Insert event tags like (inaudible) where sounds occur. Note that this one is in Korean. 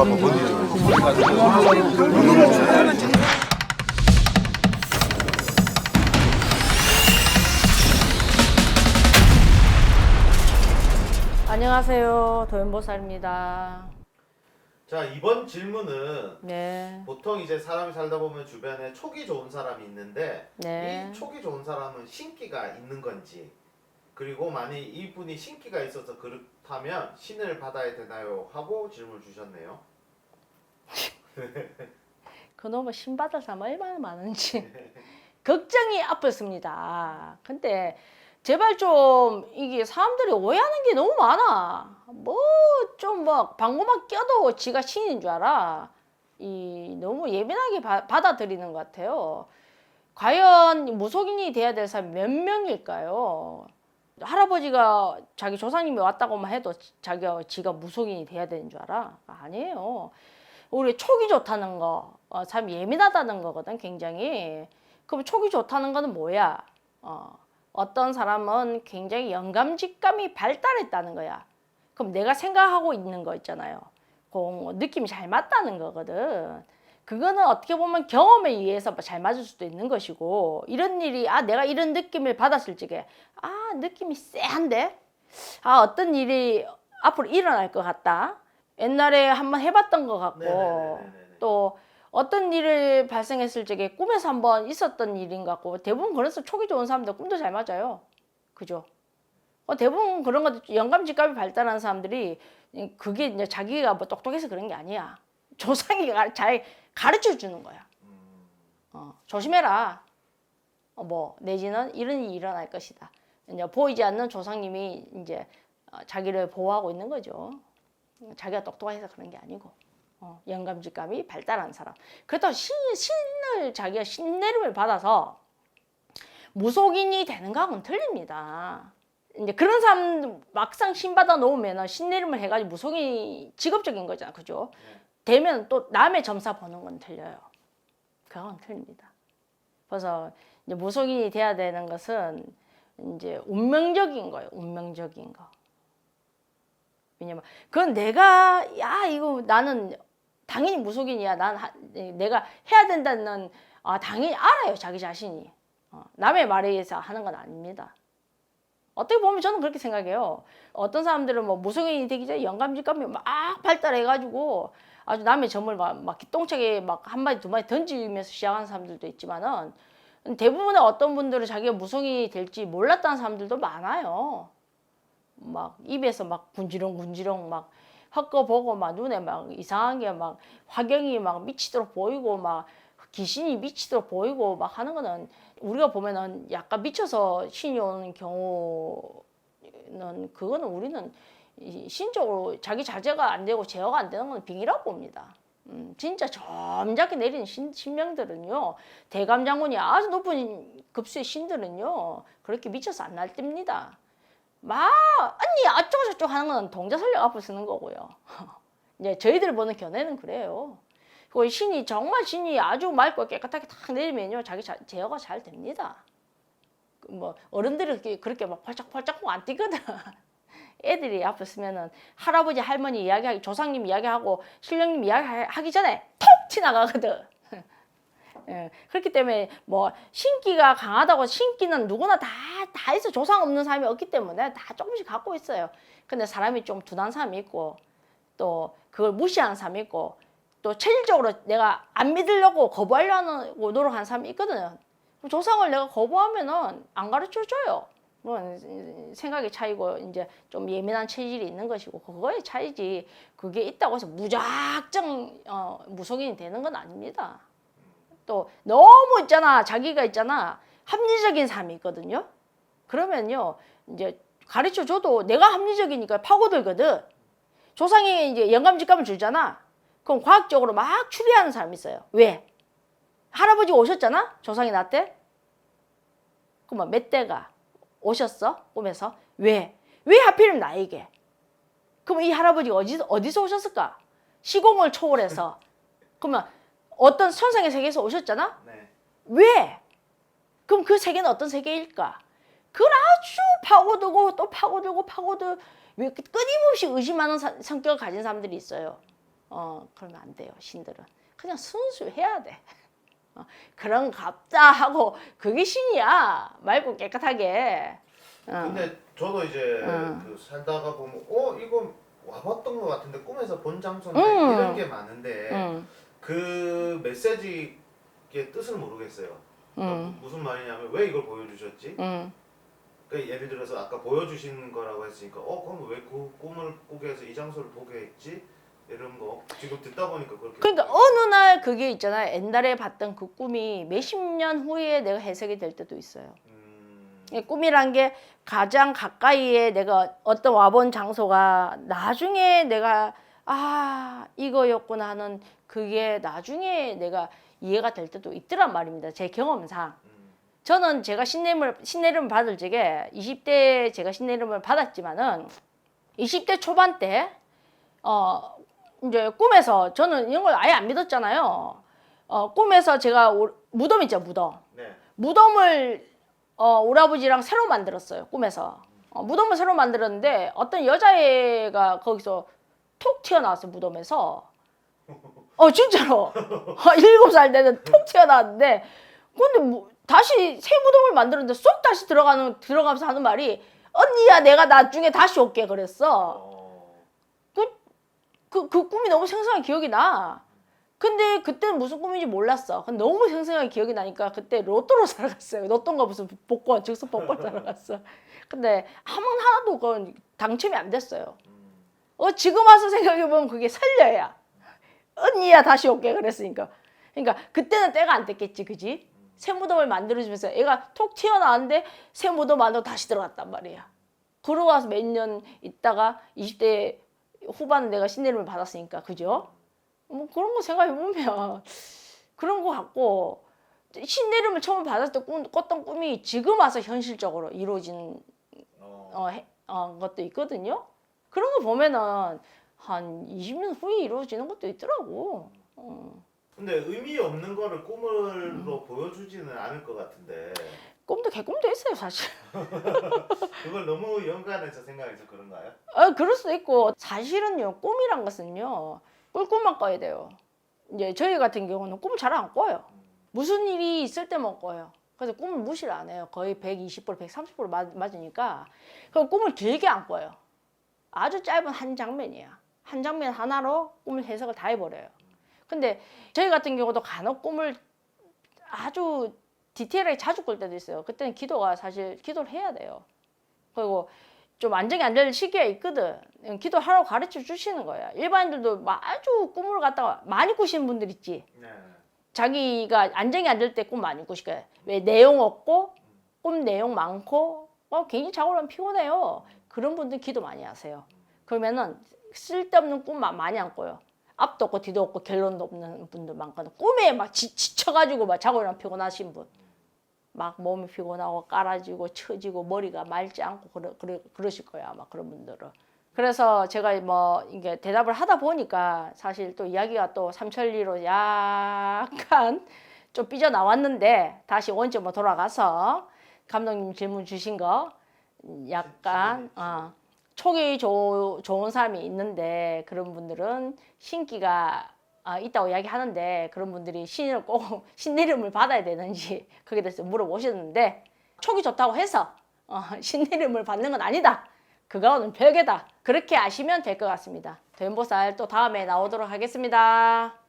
한번 보여주세요. 안녕하세요. 도연보살입니다. 자 이번 질문은 네. 보통 이제 사람이 살다 보면 주변에 촉이 좋은 사람이 있는데 네. 이 촉이 좋은 사람은 신기가 있는 건지 그리고 만약 이분이 신기가 있어서 그렇다면 신을 받아야 되나요? 하고 질문을 주셨네요. (laughs) 그놈의 신받을 사람 얼마나 많은지 (laughs) 걱정이 앞섰습니다. 근데 제발 좀 이게 사람들이 오해하는 게 너무 많아. 뭐좀뭐 방구만 껴도 지가 신인 줄 알아. 이 너무 예민하게 바- 받아들이는 것 같아요. 과연 무속인이 돼야 될 사람이 몇 명일까요? 할아버지가 자기 조상님이 왔다고만 해도 자기가 지가 무속인이 돼야 되는 줄 알아? 아니에요. 우리 촉이 좋다는 거, 어, 참 예민하다는 거거든, 굉장히. 그럼 촉이 좋다는 거는 뭐야? 어, 어떤 사람은 굉장히 영감 직감이 발달했다는 거야. 그럼 내가 생각하고 있는 거 있잖아요. 그 느낌이 잘 맞다는 거거든. 그거는 어떻게 보면 경험에 의해서 잘 맞을 수도 있는 것이고 이런 일이 아 내가 이런 느낌을 받았을 적에 아 느낌이 쎄한데 아 어떤 일이 앞으로 일어날 것 같다 옛날에 한번 해봤던 것 같고 네네네네네. 또 어떤 일을 발생했을 적에 꿈에서 한번 있었던 일인 것 같고 대부분 그래서 촉이 좋은 사람들 꿈도 잘 맞아요. 그죠? 어, 대부분 그런 것도 영감 직감이 발달한 사람들이 이- 그게 이제 자기가 뭐 똑똑해서 그런 게 아니야. (laughs) 조상이 가- 잘 가르쳐 주는 거야. 음, 어, 조심해라. 어, 뭐 내지는 이런 일이 일어날 것이다. 이제 보이지 않는 조상님이 이제 어, 자기를 보호하고 있는 거죠. 자기가 똑똑해서 그런 게 아니고 어, 영감직감이 발달한 사람. 그렇다고 신, 신을 자기가 신내림을 받아서 무속인이 되는 거하고는 틀립니다. 이제 그런 사람 막상 신 받아 놓으면 신내림을 해가지고 무속인이 직업적인 거잖아, 그죠? 네. 되면 또 남의 점사 보는 건 틀려요. 그건 틀립니다. 그래서 이제 무속인이 돼야 되는 것은 이제 운명적인 거예요. 운명적인 거. 왜냐면 그건 내가 야 이거 나는 당연히 무속인이야. 난 하- 내가 해야 된다는 아 당연히 알아요 자기 자신이. 어, 남의 말에 의해서 하는 건 아닙니다. 어떻게 보면 저는 그렇게 생각해요. 어떤 사람들은 뭐 무속인이 되기 전에 영감직감이 막 발달해가지고 아주 남의 점을 막, 막 기똥차게 막 한 마디 두 마디 던지면서 시작하는 사람들도 있지만은 대부분의 어떤 분들은 자기가 무속인이 될지 몰랐다는 사람들도 많아요. 막 입에서 막 군지렁 군지렁 막 헛거보고 막 눈에 막 이상한 게 막 화경이 막 미치도록 보이고 막 귀신이 미치도록 보이고 막 하는 거는 우리가 보면은 약간 미쳐서 신이 오는 경우는 그거는 우리는 이 신적으로 자기 자제가 안 되고 제어가 안 되는 건 빙이라고 봅니다. 음, 진짜 점잖게 내리는 신, 신명들은요, 대감 장군이 아주 높은 급수의 신들은요, 그렇게 미쳐서 안 날렵니다. 막, 언니, 어쩌고저쩌고 하는 건 동자 설령 앞을 쓰는 거고요. (laughs) 이제 저희들 보는 견해는 그래요. 그 신이, 정말 신이 아주 맑고 깨끗하게 탁 내리면요, 자기 자, 제어가 잘 됩니다. 그뭐 어른들이 그렇게, 그렇게 막 펄짝펄짝 안 뛰거든. (laughs) 애들이 앞에 쓰면은 할아버지 할머니 이야기하기 조상님 이야기하고 신령님 이야기하기 전에 톡 튀나가거든. (laughs) 예, 그렇기 때문에 뭐 신기가 강하다고 신기는 누구나 다 다 있어 조상 없는 사람이 없기 때문에 다 조금씩 갖고 있어요. 근데 사람이 좀 둔한 사람이 있고 또 그걸 무시하는 사람이 있고 또 체질적으로 내가 안 믿으려고 거부하려고 노력하는 사람이 있거든요. 조상을 내가 거부하면은 안 가르쳐 줘요. 그건 생각의 차이고 이제 좀 예민한 체질이 있는 것이고 그거의 차이지 그게 있다고 해서 무작정 어, 무속인이 되는 건 아닙니다. 또 너무 있잖아 자기가 있잖아 합리적인 사람이 있거든요. 그러면요 이제 가르쳐 줘도 내가 합리적이니까 파고들거든. 조상이 이제 영감직감을 주잖아. 그럼 과학적으로 막 추리하는 사람이 있어요. 왜? 할아버지 오셨잖아 조상이 나 때. 그러면 몇 대가 오셨어? 꿈에서. 왜? 왜 하필이면 나에게? 그럼 이 할아버지가 어디서, 어디서 오셨을까? 시공을 초월해서. (laughs) 그러면 어떤 천상의 세계에서 오셨잖아? 네. 왜? 그럼 그 세계는 어떤 세계일까? 그걸 아주 파고들고 또 파고들고 파고들 끊임없이 의심하는 사- 성격을 가진 사람들이 있어요. 어 그러면 안 돼요 신들은 그냥 순수해야 돼 어, 그런 갑다 하고 그게 신이야 맑고 깨끗하게 어. 근데 저도 이제 응. 그 살다가 보면 어 이거 와봤던 것 같은데 꿈에서 본 장소인데 응. 이런 게 많은데 응, 그 메시지의 뜻을 모르겠어요. 그러니까 응, 무슨 말이냐면 왜 이걸 보여주셨지? 응. 그 예를 들어서 아까 보여주시는 거라고 했으니까 어 그럼 왜 그 꿈을 꾸게 해서 이 장소를 보게 했지? 이런 거 지금 듣다 보니까 그렇게 그러니까 어느 날 그게 있잖아요. 옛날에 봤던 그 꿈이 몇십 년 후에 내가 해석이 될 때도 있어요. 음, 이 꿈이란 게 가장 가까이에 내가 어떤 와본 장소가 나중에 내가 아 이거였구나 하는 그게 나중에 내가 이해가 될 때도 있더란 말입니다. 제 경험상. 음, 저는 제가 신내림을 신내림을 받을 적에 20대 제가 신내림을 받았지만은 20대 초반 때 어 이제 꿈에서 저는 이런 걸 아예 안 믿었잖아요. 어 꿈에서 제가 오- 무덤 있죠 무덤. 네. 무덤을 어, 오라버지랑 새로 만들었어요 꿈에서 어, 무덤을 새로 만들었는데 어떤 여자애가 거기서 톡 튀어나왔어요 무덤에서 어 진짜로 어, 일곱 살 때는 톡 튀어나왔는데 근데 뭐, 다시 새 무덤을 만들었는데 쏙 다시 들어가는 들어가면서 하는 말이 언니야 내가 나중에 다시 올게 그랬어 어, 그, 그 꿈이 너무 생생한 기억이 나. 근데 그때는 무슨 꿈인지 몰랐어. 너무 생생하게 기억이 나니까 그때 로또로 사러 갔어요. 로또인가 무슨 복권, 즉석 복권 사러 갔어. 근데 한 번 하나도 그건 당첨이 안 됐어요. 음, 어, 지금 와서 생각해보면 그게 살려야. 언니야 다시 올게 그랬으니까. 그러니까 그때는 때가 안 됐겠지, 그지? 새 무덤을 만들어주면서 애가 톡 튀어나왔는데 새 무덤 안으로 다시 들어갔단 말이야. 그러고 와서 몇 년 있다가 20대 후반 내가 신내림을 받았으니까, 그죠? 뭐 그런 거 생각해 보면 (laughs) 그런 거 같고 신내림을 처음 받았을 때 꾼, 꿨던 꿈이 지금 와서 현실적으로 이루어진 어, 어, 해- 어, 것도 있거든요. 그런 거 보면은 한 20년 후에 이루어지는 것도 있더라고. 어. 근데 의미 없는 거를 꿈으로 보여주지는 않을 것 같은데 개꿈도 있어요, 사실. (laughs) 그걸 너무 연관해서 생각해서 그런가요? 아, 그럴 수도 있고 사실은요, 꿈이란 것은요, 꿀꿈만 꿔야 돼요. 이제 저희 같은 경우는 꿈을 잘안 꿔요. 무슨 일이 있을 때만 꿔요. 그래서 꿈을 무시를 안 해요. 거의 120%, 130% 맞, 맞으니까. 그 꿈을 길게 안 꿔요. 아주 짧은 한 장면이야. 한 장면 하나로 꿈을 해석을 다 해버려요. 근데 저희 같은 경우도 간혹 꿈을 아주 디테일하게 자주 꿀 때도 있어요. 그때는 기도가 사실 기도를 해야 돼요. 그리고 좀 안정이 안 될 시기가 있거든. 기도하라고 가르쳐 주시는 거야. 일반인들도 막 아주 꿈을 갖다가 많이 꾸시는 분들 있지. 네. 자기가 안정이 안 될 때 꿈 많이 거야. 왜 내용 없고 꿈 내용 많고 어, 괜히 자고 나면 피곤해요. 그런 분들 기도 많이 하세요. 그러면은 쓸데없는 꿈 마- 많이 안 꿔요. 앞도 없고 뒤도 없고 결론도 없는 분들 많거든. 꿈에 막 지, 지쳐가지고 막 자고 나면 피곤하신 분. 막 몸이 피곤하고 깔아지고 처지고 머리가 맑지 않고 그러, 그러, 그러실 거야 아마 그런 분들은. 그래서 제가 뭐 이게 대답을 하다 보니까 사실 또 이야기가 또 삼천리로 약간 (laughs) 좀 삐져 나왔는데 다시 원점으로 돌아가서 감독님 질문 주신 거 약간 어, 촉이 조, 좋은 사람이 있는데 그런 분들은 신기가 아, 있다고 이야기하는데 그런 분들이 신을 꼭 (laughs) 신내림을 받아야 되는지 거기에 대해서 물어보셨는데 촉이 좋다고 해서 어, (laughs) 신내림을 받는 건 아니다. 그거는 별개다. 그렇게 아시면 될 것 같습니다. 도연보살 또 다음에 나오도록 하겠습니다.